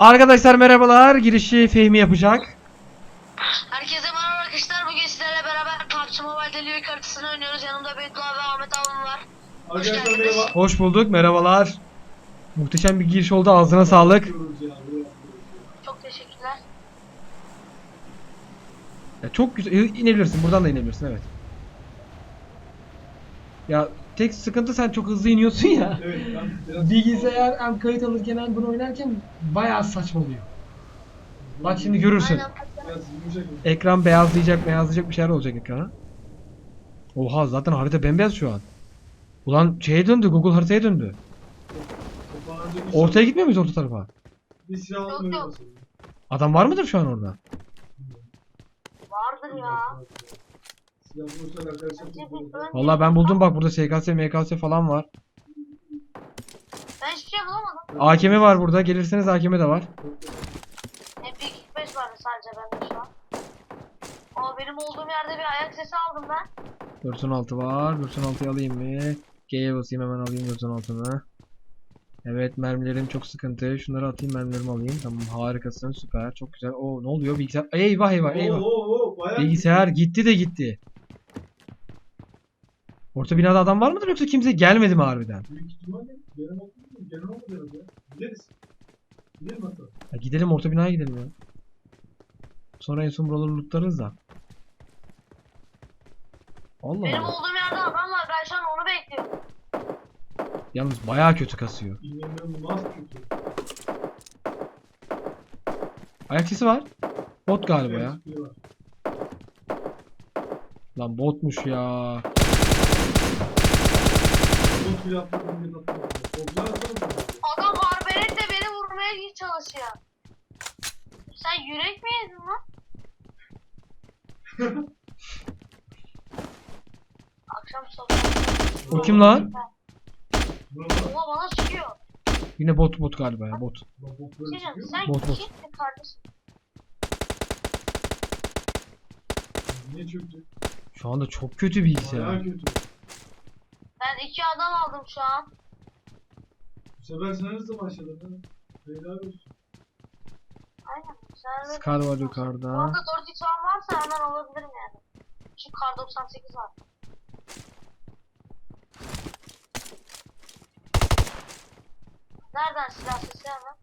Arkadaşlar merhabalar. Girişi Fehmi yapacak. Herkese merhaba arkadaşlar. Bugün sizlerle beraber PUBG Mobile Delivery haritasını oynuyoruz. Yanımda Beytullah ve Ahmet abim var. Hoş Arkadaşlar geldiniz. merhaba. Hoş bulduk. Merhabalar. Muhteşem bir giriş oldu. Ağzına sağlık. Çok teşekkürler. Ya çok güzel. inebilirsin. Buradan da inebilirsin. Evet. Ya tek sıkıntı sen çok hızlı iniyorsun ya. Evet ben biraz Bilgisayar hem kayıt alırken hem bunu oynarken bayağı saçmalıyor. Bak şimdi görürsün. Aynen. biraz yumuşak. Ekran beyazlayacak beyazlayacak bir şeyler olacak ekrana. Oha zaten harita bembeyaz şu an. Ulan şeye döndü Google haritaya döndü. Ortaya gitmiyor muyuz orta tarafa? Bir silah Yok, yok. Adam var mıdır şu an orada? Vardır ya. Vallahi ben buldum bak burada SKS, MKS falan var. Ben hiçbir şey bulamadım. AKM var burada. Gelirseniz AKM de var. MP45 vardı sadece bende şu an. Ama benim olduğum yerde bir ayak sesi aldım ben. 416 var. 416'yı alayım mı? G'ye basayım hemen alayım 416'ını. Evet mermilerim çok sıkıntı. Şunları atayım mermilerimi alayım. Tamam harikasın süper çok güzel. Oo ne oluyor bilgisayar? Eyvah eyvah eyvah. Oo, oo, oo, Bilgisayar gitti de gitti. Orta binada adam var mıdır yoksa kimse gelmedi mi harbiden? Büyük ihtimalle gelen oldu mu? Gelen olmadı herhalde ya. Gideriz. Gidelim hatta. Ya gidelim orta binaya gidelim ya. Sonra en son buraları lootlarız da. Allah Benim Allah. olduğum yerde adam var. Ben şu an onu bekliyorum. Yalnız bayağı kötü kasıyor. İnanılmaz kötü. Ayak sesi var. Bot galiba ya. Lan botmuş ya. Adam arbeletle beni vurmaya çalışıyor. Sen yürek mi yedin lan? Akşam sohbet. O kim lan? Oha bana çıkıyor. Yine bot bot galiba ya bot. Sen Bot, bot. kimsin kardeşim? Niye çöktü? Şu anda çok kötü bilgisayar. Bayağı kötü. Ben iki adam aldım şu an. Bu sefer sen nasıl başladın? ha? Helal olsun. Aynen. Sen Scar var Bu yukarıda. arada 4x falan varsa hemen alabilirim yani. Şu kar 98 var. Nereden silah sesi hemen?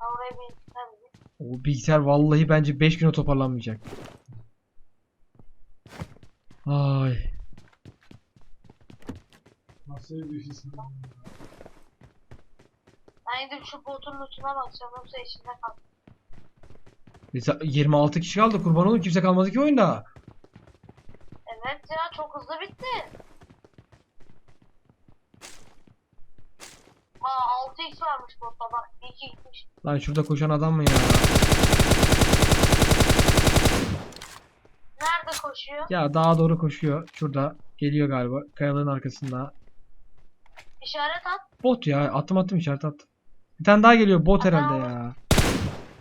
Ben oraya bir tabii. O bilgisayar vallahi bence 5 güne toparlanmayacak. Ay. Nasıl bir düşüyorsun? Ben gidip şu botun lootuna bakacağım yoksa içinde kal. Mesela 26 kişi kaldı kurban olun kimse kalmadı ki oyunda. Evet ya çok hızlı bitti. Aa 6x varmış botta bak. 2 gitmiş. Lan şurada koşan adam mı ya? Nerede koşuyor? Ya daha doğru koşuyor. Şurada geliyor galiba. Kayalığın arkasında. İşaret at. Bot ya. Attım attım işaret attım. Bir tane daha geliyor. Bot herhalde ya.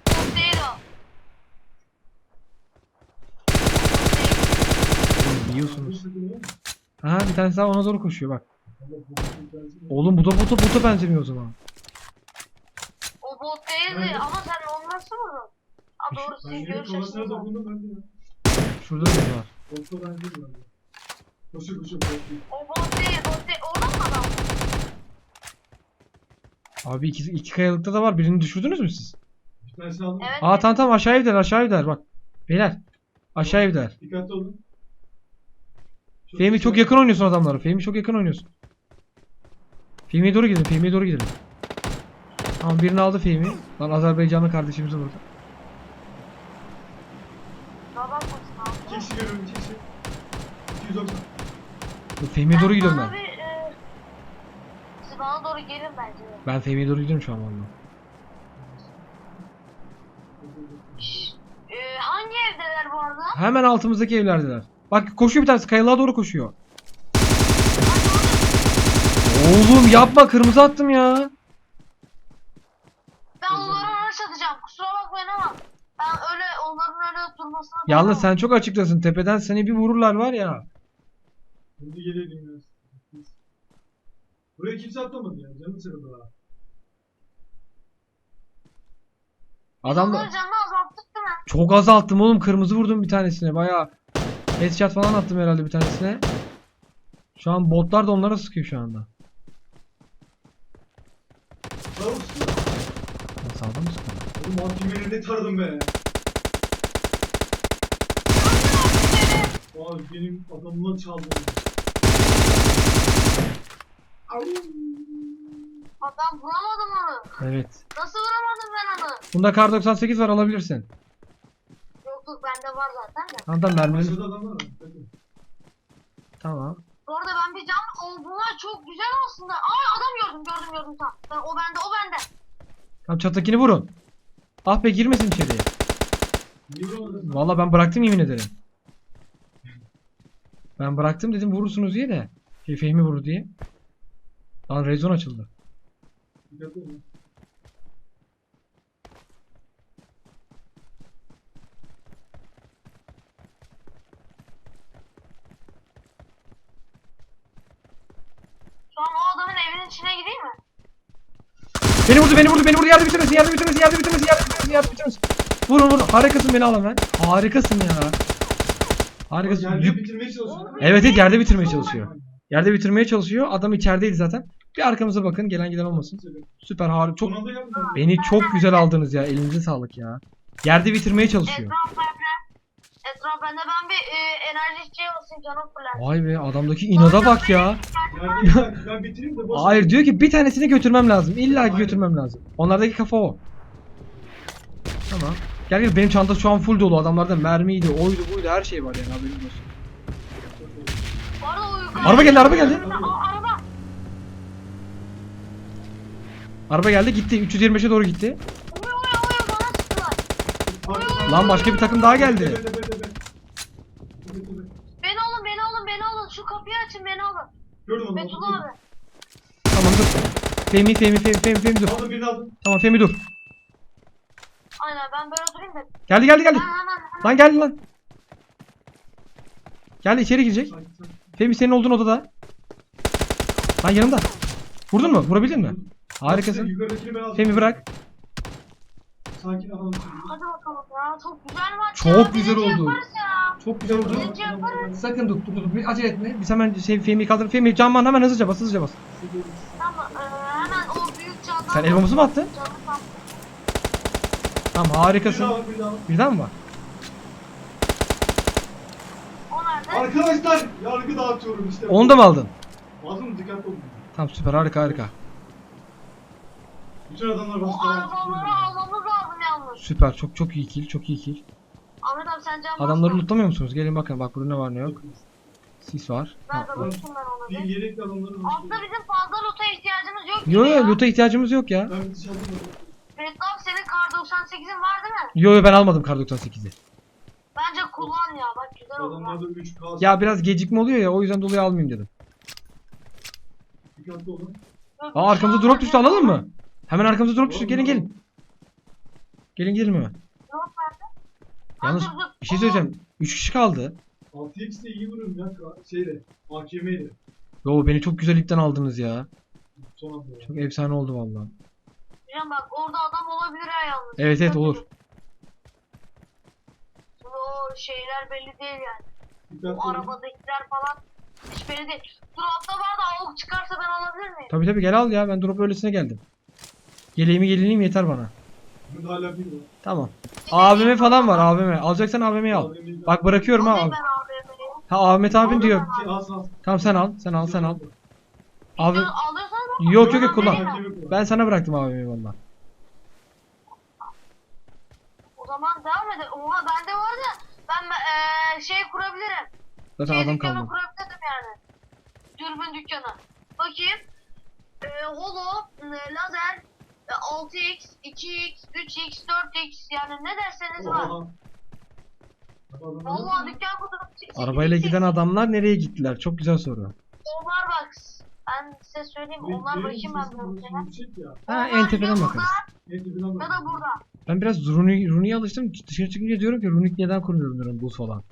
Bot değil o. Oğlum yiyorsunuz. Ha bir tanesi daha ona doğru koşuyor bak. Oğlum bu da bota bota benzemiyor o zaman. O bot değildi ama sen onu nasıl vurdun? Aa doğru Ben sizin Şurada da var. Botta ben de. Koşu koşu bot değil. O bot değil, bot değil. Orada mı adam? Abi iki, iki kayalıkta da var. Birini düşürdünüz mü siz? Bir tanesini aldım. Evet. Aa tamam tamam aşağı evdeler aşağı evdeler bak. Beyler. Aşağı evdeler. Dikkatli olun. Fehmi çok yakın oynuyorsun adamlara. Fehmi çok yakın oynuyorsun. Fehmi'ye doğru gidelim. Fehmi'ye doğru gidelim. Tamam birini aldı Fehmi. Lan Azerbaycanlı kardeşimiz burada. Daha bakmasın abi. İki kişi görüyorum iki kişi. 290. Dur, Fehmi'ye doğru gidiyorum ben. E, siz bana doğru gelin bence. Ben Fehmi'ye doğru gidiyorum şu an valla. Şşş. E, hangi evdeler bu arada? Hemen altımızdaki evlerdeler. Bak koşuyor bir tanesi kayalığa doğru koşuyor. Oğlum yapma kırmızı attım ya. Ben onlara araç atacağım. Kusura bakmayın ama ben öyle durmasına Yalnız sen çok açıktasın. Tepeden seni bir vururlar var ya. Şimdi gelelim ya. Buraya kimse atlamadı ya. Canım sıkıldı ha. Adam da canını azalttık değil mi? çok azalttım oğlum. Kırmızı vurdum bir tanesine. Bayağı headshot falan attım herhalde bir tanesine. Şu an botlar da onlara sıkıyor şu anda. Usta. Ya Sağda mı sıkıyor? Oğlum mahkemeyi ne taradım be. Abi benim adamımdan çaldım. Adam vuramadım onu. Evet. Nasıl vuramadım ben onu? Bunda kar 98 var alabilirsin. Yok yok bende var zaten de. Tamam tamam mermileri. Adamlar var. Tamam. Bu arada ben bir cam o bunlar çok güzel aslında. Aa adam gördüm gördüm gördüm tamam. Ben, o bende o bende. Tamam çattakini vurun. Ah be girmesin içeriye. Niye vuramadın? Vallahi ben bıraktım yemin ederim. Ben bıraktım dedim vurursunuz diye de. Şey, Fehmi vurur diye. Lan rezon açıldı. Şu an o adamın evinin içine gireyim mi? Beni vurdu beni vurdu beni vurdu yardım bitirmesin yardım bitirmesin yardım bitirmesin yardım bitirmesin yardım bitirmesin. Vurun vurun harikasın beni al hemen. Harikasın ya. Harikasın. Yerde bitirmeye çalışıyor. Evet evet yerde bitirmeye çalışıyor. Yerde bitirmeye çalışıyor. Adam içerideydi zaten. Bir arkamıza bakın gelen giden olmasın. Süper harika. Çok beni çok güzel aldınız ya. Elinize sağlık ya. Yerde bitirmeye çalışıyor. Etraf bende. Ben bir e, enerji içeceği olsun canım fırlar. Vay be adamdaki inada bak ya. Yerde bir dakika ben bitireyim de boş. Hayır diyor ki bir tanesini götürmem lazım. İlla ki götürmem lazım. Onlardaki kafa o. Tamam. Gel gel benim çanta şu an full dolu. Adamlarda mermiydi, oydu, buydu her şey var yani haberiniz olsun. Bu arada o yukarı... Araba geldi, araba geldi. Aa, araba. Araba geldi gitti. 325'e doğru gitti. Bana sıktılar. Lan başka bir takım daha geldi. Beni alın beni alın beni alın. Şu kapıyı açın beni alın. Gördüm onu. Aldım. abi. Tamam dur. Fehmi, Fehmi, Fehmi, Fehmi, Fehmi dur. Aldım birini aldım. Tamam Fehmi dur. Aynen ben böyle durayım da. Geldi geldi geldi. Hemen hemen. Lan geldi lan. Geldi içeri girecek. Fehmi senin olduğun odada. Lan yanımda. Vurdun mu? Vurabildin mi? Harikasın. Fehmi bırak. Sakin alalım. Hadi bakalım ya. Çok güzel maç Çok ya. güzel Birinci oldu. Yaparız ya. Çok güzel oldu. Birinci yaparız. Sakın dur dur dur. Bir acele etme. Biz hemen şey, Fehmi'yi kaldır. Fehmi camdan hemen hızlıca bas hızlıca bas. Tamam e, hemen o büyük candan. Sen elmamızı mı attın? Canı tam. Tamam Bir daha harikasın. bir daha var. Birden mi var? O nerede? Arkadaşlar yargı dağıtıyorum işte. Onu da mı aldın? Aldım dikkatli olun. Tamam süper harika harika. Bütün adamlar O bastı. arabaları almamız lazım yalnız. Süper çok çok iyi kill çok iyi kill. Ahmet abi sen can Adamları lootlamıyor musunuz? Gelin bakın bak burada ne var ne yok. Sis var. Nerede Ha, bakayım ben ona Bir bir. yelek adamların Aslında bizim fazla loot'a ihtiyacımız yok gibi Yo ya. yo loot'a ihtiyacımız yok ya. Ben bir dışarıda da. Ferit abi 98'in var değil mi? Yo yo ben almadım kar 98'i. Bence kullan ya bak güzel olur. ha. Adamlarda 3 kas. Ya biraz gecikme oluyor ya o yüzden dolayı almayayım dedim. Dikkatli olun. Dur, Aa arkamıza drop düştü alalım mı? Hemen arkamıza drop düştü gelin gelin. Gelin gelin hemen. Drop nerede? Ha, Yalnız dur, dur. bir şey söyleyeceğim. 3 kişi kaldı. 6x de iyi vuruyorum ya. ka- Şeyle. Yo beni çok güzel ipten aldınız ya. Son anda. ya. Çok efsane oldu vallahi. Hocam bak orada adam olabilir ha yalnız. Evet evet olur. Şimdi o şeyler belli değil yani. O arabadakiler falan hiç belli değil. Drop'ta var da avuk çıkarsa ben alabilir miyim? Tabi tabi gel al ya ben drop öylesine geldim. Yeleğimi gelineyim yeter bana. Burada hala bir var. Tamam. AVM falan var AVM. Alacaksan AVM'yi al. AVM'yi Bak bırakıyorum ha. Alayım ben AVM'yi. Ha Ahmet abin diyor. Şey, al al. Tamam sen al sen al sen al. Abi Alıyorsanız al. Yok yok yok kullan. Ben sana bıraktım AVM'yi valla. O zaman devam edelim. Oha bende var da ben eee şey kurabilirim. Zaten şey adam dükkanı kalmadı. kurabilirim yani. Dürbün dükkanı. Bakayım. Eee holo, e, lazer, e, 6x, 2x, 3x, 4x yani ne derseniz var. Vallahi dükkan kurdum. Arabayla giden adamlar nereye gittiler? Çok güzel soru. Onlar bak. Ben size söyleyeyim. Onlar bakayım ben ya. Ha en tepeden ya bakarız. Ya da burada. Ben biraz Runi, Runi'ye alıştım. Dışarı çıkınca diyorum ki Runik neden kurmuyorum diyorum buz falan.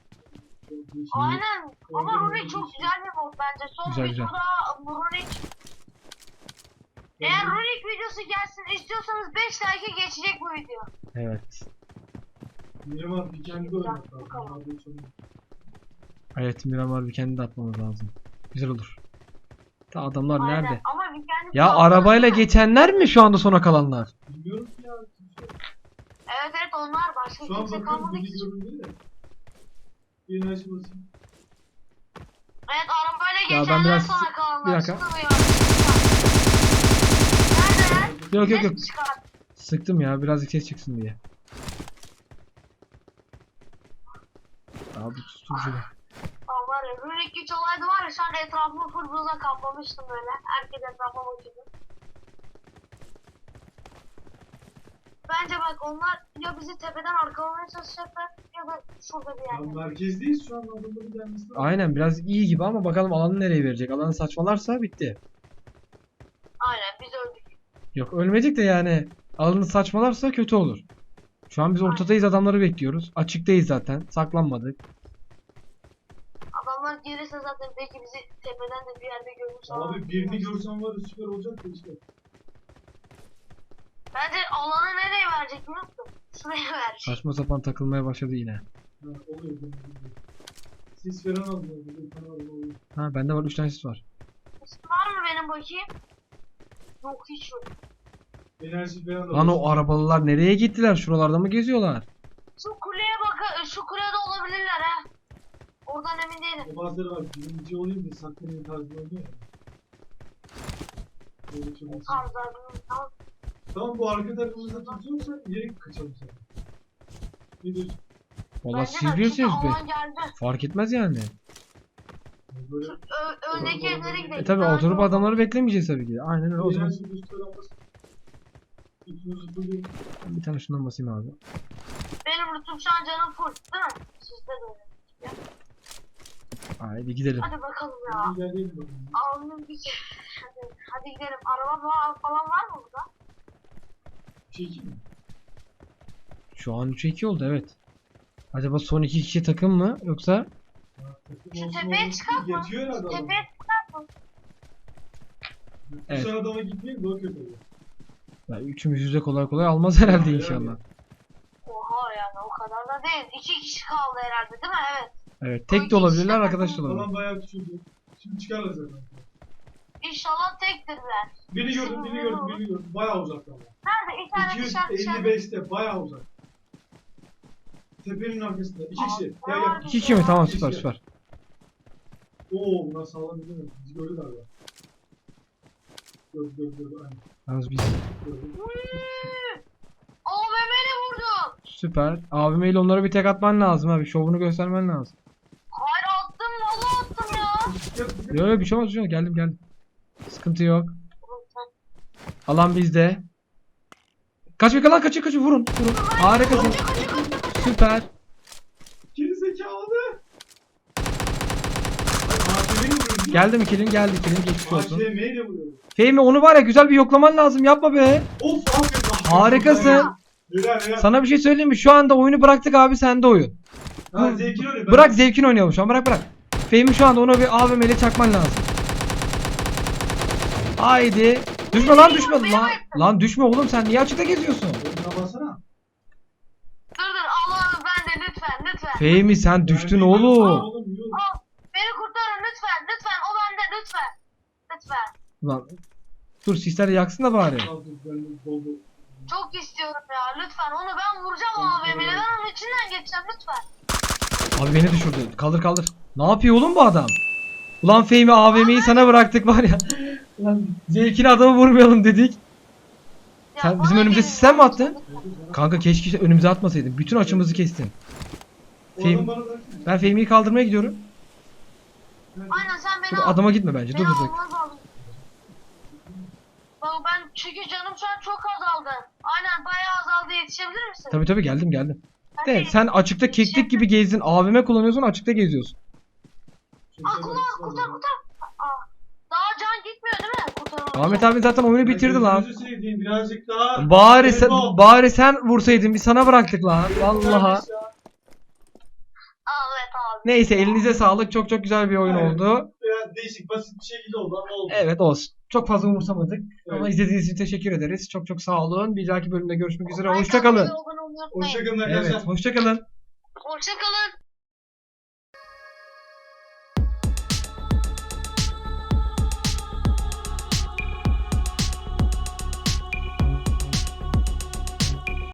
Aynen. Ama Rurik çok güzel bir mod bence. Son Güzel, güzel. videoda Rurik Eğer Rurik videosu gelsin istiyorsanız 5 like'e geçecek bu video. Evet. Miramar bir kendi oynamak lazım. Evet Miramar bir kendi de atmamız lazım. Güzel olur. Ta adamlar Aynen. nerede? Ama bir kendi Ya arabayla geçen. geçenler mi şu anda sona kalanlar? Bilmiyorum ki ya. Evet evet onlar başka Şu an kimse bakıyorum kalmadı bir ki. göründü de. Evet arabayla Ya ben geçenler biraz- sonra kalanlar. bir dakika. Nerede? Yok yok yok. Çıkar. Sıktım ya birazcık ses çıksın diye. Abi ya Rurik güç olaydı var ya şu an etrafımı full buzla kaplamıştım böyle. Herkes etrafa bakıyordu. Bence bak onlar ya bizi tepeden arkalamaya çalışacaklar ya da şurada bir yerde. merkezdeyiz şu an adamların gelmesi lazım. Aynen biraz iyi gibi ama bakalım alanı nereye verecek. Alanı saçmalarsa bitti. Aynen biz öldük. Yok ölmedik de yani alanı saçmalarsa kötü olur. Şu an biz ortadayız adamları bekliyoruz. Açıktayız zaten. Saklanmadık. Adamlar gelirse zaten belki bizi tepeden de bir yerde olabilir. Abi birini görsem var ya süper olacak da işte. Bence alanı nereye verecek biliyor musun? Şuraya verecek. Saçma sapan takılmaya başladı yine. Ha, oluyor. Sis falan aldım. Aldım. Ha bende var 3 tane sis var. İsim var mı benim bakayım? Yok hiç yok. Enerji falan da Lan o arabalılar nereye gittiler? Şuralarda mı geziyorlar? Şu kuleye bak, şu kulede olabilirler ha. Oradan emin değilim. O bazıları var. Birinci olayım da saklanayım tarzı oluyor ya. Böyle çok tarzlar Tamam. Tamam bu arka tarafımızda tutuyorsa ileri kaçalım sen. Ne diyorsun? Valla siz bilirsiniz be. Fark etmez yani. Böyle ö- öndeki evlere gidelim. E tabi oturup adamları beklemeyeceğiz tabii ki. Aynen öyle o zaman. Bir tane şundan basayım abi. Benim rütüm şu an canım full değil mi? Sizde de öyle. Haydi gidelim. Hadi bakalım ya. Alnım bir. Hadi, hadi gidelim. Araba fa- falan var mı burada? Şu an 3'e 2 oldu evet. Acaba son iki kişi takım mı yoksa? Şu tepeye olmasın. çıkartma. Yatıyor herhalde adam. Tepeye çıkar mı? Evet. son adama gitmeyin daha kötü olur. Ya üçümüz yüze kolay kolay almaz herhalde inşallah. Oha yani o kadar da değil. İki kişi kaldı herhalde değil mi? Evet. Evet tek de olabilirler arkadaş da olabilir. Falan bayağı küçüldü. Şimdi çıkarlar zaten. İnşallah tektirler. Beni gördüm, beni gördüm, beni gördüm. Bayağı uzakta ama. Nerede? Bir tane dışarı dışarı. 255'te bayağı uzak. Tepenin arkasında. İki kişi. Gel gel. İki kişi mi? Tamam İki süper kişi. süper. Oo bunlar sağlam değil mi? Bizi gördü galiba. Gördü gördü gördü. Aynen. Yalnız biz Gördü. AVM'li vurdum. süper. Abime ile onlara bir tek atman lazım abi. Şovunu göstermen lazım. Hayır attım valla attım ya. Dikkat, dikkat. Yok yok bir şey olmaz bir şey olmaz. Geldim geldim. Sıkıntı yok. Alan bizde. Kaç bir kalan kaçın kaçın vurun. Vurun. Harikasın. Süper. Geri zekalı. Geldi mi kilin geldi kilin geçmiş olsun. Vuruyorum. Fehmi onu var ya güzel bir yoklaman lazım yapma be. Of aferin. Harikasın. Helal helal. Sana bir şey söyleyeyim mi? Şu anda oyunu bıraktık abi sende oyun. Ha. Ben- Bırak zevkini oynayalım şu an bırak bırak. Fehmi şu anda ona bir AVM ile çakman lazım. Haydi. Düşme lan düşme lan. Lan düşme oğlum sen niye açıkta geziyorsun? Dur dur Allah'ım ben de lütfen lütfen. Fehmi sen düştün Yani- oğlum. Al, beni kurtarın lütfen lütfen o bende lütfen. Lütfen. Lan. Dur sisler yaksın da bari. Çok istiyorum ya lütfen onu ben vuracağım o AVM'yle ben onun içinden geçeceğim lütfen. Abi beni düşürdü. Kaldır kaldır. Ne yapıyor oğlum bu adam? Ulan Fehmi AVM'yi sana bıraktık var ya. Ulan zevkini adamı vurmayalım dedik. Sen bizim önümüze sistem mi attın? Kanka keşke önümüze atmasaydın. Bütün açımızı kestin. Bırak. Ben Fehmi'yi kaldırmaya gidiyorum. Aynen sen beni Dur al. adama gitme bence. Dur Beni dur dur. almanız lazım. Bak ben çünkü canım şu an çok azaldı. Aynen bayağı azaldı yetişebilir misin? Tabii tabii geldim geldim. De sen açıkta keklik gibi gezdin. AVM kullanıyorsun açıkta geziyorsun. Aa kurtar kurtar kurtar. Aa, daha can gitmiyor değil mi? Kurtarılmış. Ahmet abi zaten oyunu bitirdi lan. Gözünüzü seveyim, birazcık daha. Bari sen, bari sen vursaydın bir sana bıraktık lan. Vallahi. Evet abi. Neyse elinize sağlık. Çok çok güzel bir oyun Evet. oldu. Biraz değişik basit bir şekilde oldu ama oldu. Evet olsun. Çok fazla umursamadık. Ama Evet. izlediğiniz için teşekkür ederiz. Çok çok sağ olun. Bir dahaki bölümde görüşmek üzere. Hoşçakalın. Hoşçakalın arkadaşlar. Evet, hoşçakalın. Hoşçakalın.